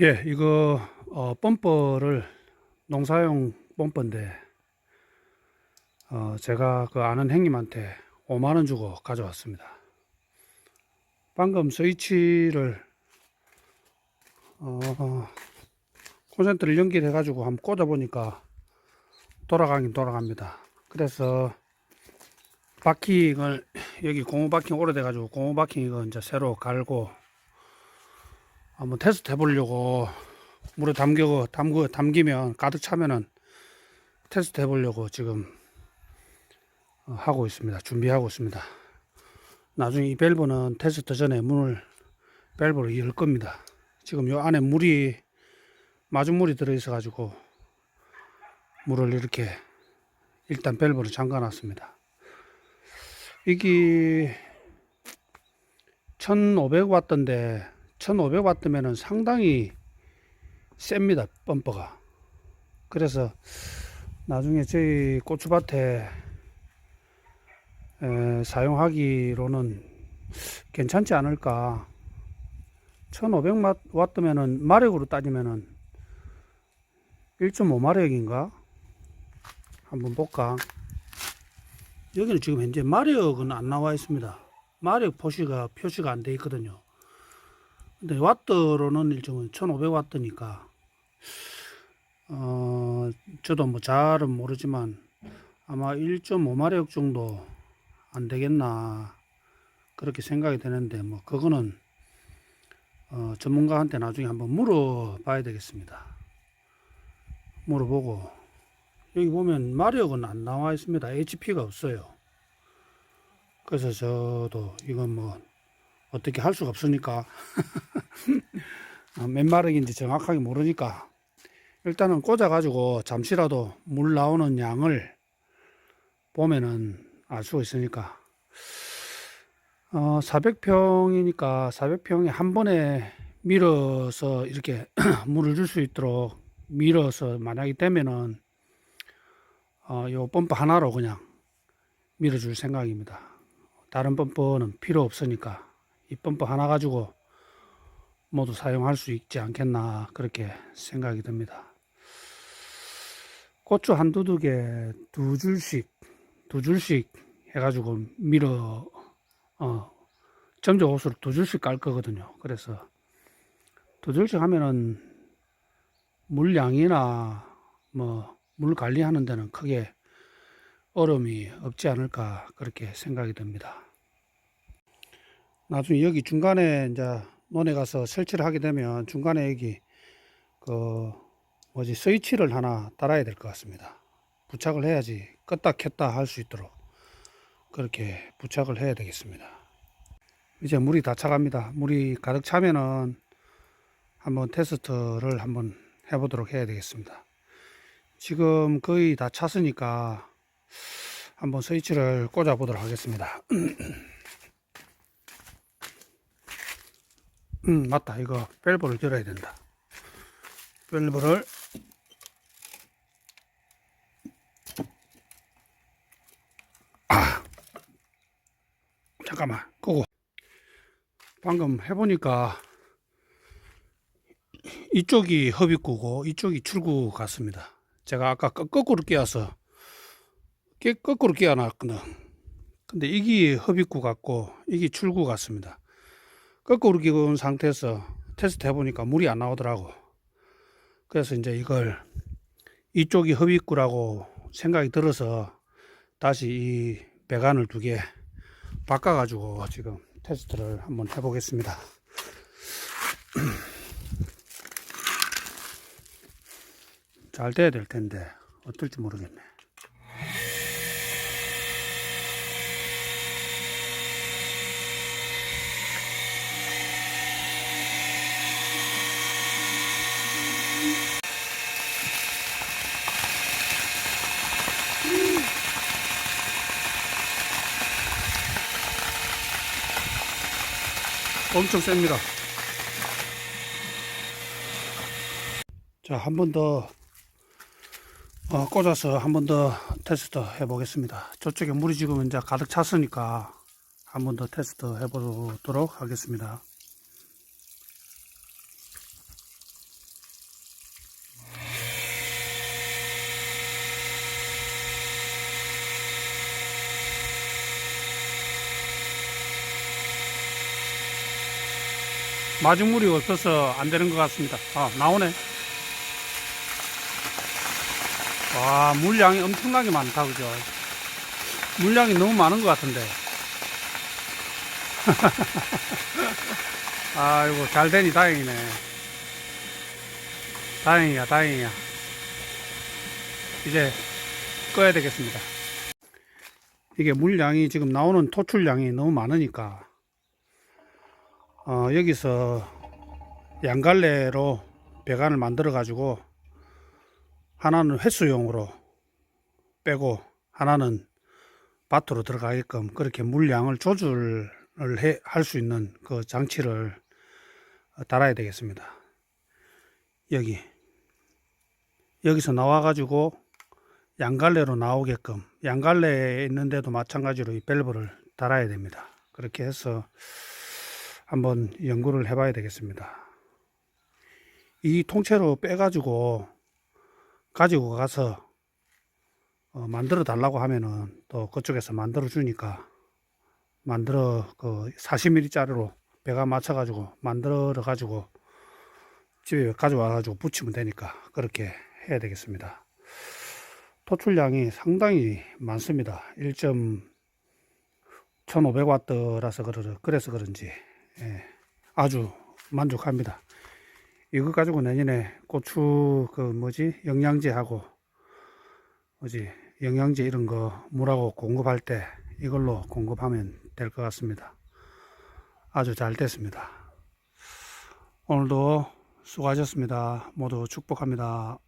예, 이거 어, 펌퍼를 농사용 펌퍼인데 어, 제가 그 아는 형님한테 5만 원 주고 가져왔습니다. 방금 스위치를 어, 콘센트를 연결해 가지고 한번 꽂아 보니까 돌아가긴 돌아갑니다. 그래서 바킹을 여기 고무 바킹 오래돼 가지고 고무 바킹 이거 이제 새로 갈고 한번 테스트 해보려고 물에 담겨 담그 담기면 가득 차면은 테스트 해보려고 지금 어, 하고 있습니다. 준비하고 있습니다. 나중에 이 밸브는 테스트 전에 문을 밸브를 열 겁니다. 지금 요 안에 물이 마중물이 들어 있어 가지고 물을 이렇게 일단 밸브를 잠가 놨습니다. 이게 1500와트인데 1500와트면은 상당히 셉니다 펌퍼가. 그래서 나중에 저희 고추밭에 에, 사용하기로는 괜찮지 않을까. 1500와트면은 마력으로 따지면은 1.5 마력인가? 한번 볼까? 여기는 지금 현재 마력은 안 나와 있습니다. 마력 표시가 표시가 안 돼 있거든요 근데 와트로는 일종은 1500와트니까 어 저도 뭐 잘은 모르지만 아마 1.5마력 정도 안 되겠나 그렇게 생각이 되는데 뭐 그거는 어 전문가한테 나중에 한번 물어봐야 되겠습니다. 물어보고 여기 보면 마력은 안 나와 있습니다. HP가 없어요. 그래서 저도 이건 뭐 어떻게 할 수가 없으니까. 아, 몇 마력인지 정확하게 모르니까. 일단은 꽂아 가지고 잠시라도 물 나오는 양을 보면은 알 수가 있으니까. 어 400평이니까 400평에 한 번에 밀어서 이렇게 물을 줄 수 있도록 밀어서 만약에 되면은 어 요 펌프 하나로 그냥 밀어줄 생각입니다. 다른 펌프는 필요 없으니까 이 펌프 하나 가지고 모두 사용할 수 있지 않겠나 그렇게 생각이 듭니다. 고추 한 두둑에 두 줄씩 두 줄씩 해가지고 밀어 어 점적 옷으로 두 줄씩 깔 거거든요. 그래서 두 줄씩 하면은 물량이나 뭐 물 관리하는 데는 크게 어려움이 없지 않을까 그렇게 생각이 듭니다. 나중에 여기 중간에 이제 논에 가서 설치를 하게 되면 중간에 여기 그 뭐지 스위치를 하나 달아야 될 것 같습니다. 부착을 해야지 껐다 켰다 할 수 있도록 그렇게 부착을 해야 되겠습니다. 이제 물이 다 차갑니다. 물이 가득 차면은 한번 테스트를 한번 해보도록 해야 되겠습니다. 지금 거의 다 찼으니까 한번 스위치를 꽂아 보도록 하겠습니다. 음, 맞다. 이거 밸브를 열어야 된다. 밸브를 아, 잠깐만, 끄고. 방금 해 보니까 이쪽이 흡입구고 이쪽이 출구 같습니다. 제가 아까 거- 거꾸로 끼워서 끼- 거꾸로 끼워놨거든. 근데 이게 흡입구 같고 이게 출구 같습니다. 거꾸로 끼운 상태에서 테스트 해보니까 물이 안 나오더라고. 그래서 이제 이걸 이쪽이 흡입구라고 생각이 들어서 다시 이 배관을 두 개 바꿔가지고 지금 테스트를 한번 해보겠습니다. 잘 돼야 될 텐데 어떨지 모르겠네. 엄청 셉니다. 자, 한 번더 어, 꽂아서 한 번 더 테스트 해 보겠습니다. 저쪽에 물이 지금 이제 가득 찼으니까 한 번 더 테스트 해 보도록 하겠습니다. 마중물이 없어서 안 되는 것 같습니다. 아, 나오네. 와, 물량이 엄청나게 많다, 그죠? 물량이 너무 많은 것 같은데. 아이고, 잘 되니 다행이네. 다행이야, 다행이야. 이제 꺼야 되겠습니다. 이게 물량이 지금 나오는 토출량이 너무 많으니까, 어, 여기서 양갈래로 배관을 만들어 가지고 하나는 횟수용으로 빼고 하나는 밭으로 들어가게끔 그렇게 물량을 조절을 할 수 있는 그 장치를 달아야 되겠습니다. 여기 여기서 나와 가지고 양갈래로 나오게끔 양갈래에 있는데도 마찬가지로 이 밸브를 달아야 됩니다. 그렇게 해서 한번 연구를 해봐야 되겠습니다. 이 통째로 빼가지고 가지고 가서 어, 만들어 달라고 하면은 또 그쪽에서 만들어 주니까 만들어 그 40mm 짜리로 배가 맞춰 가지고 만들어 가지고 집에 가져와 가지고 붙이면 되니까 그렇게 해야 되겠습니다. 토출량이 상당히 많습니다. 1. 1500와트라서 그러, 그래서 그런지 예, 아주 만족합니다. 이거 가지고 내년에 고추 그 뭐지 영양제하고 뭐지 영양제 이런 거 물하고 공급할 때 이걸로 공급하면 될 것 같습니다. 아주 잘 됐습니다. 오늘도 수고하셨습니다. 모두 축복합니다.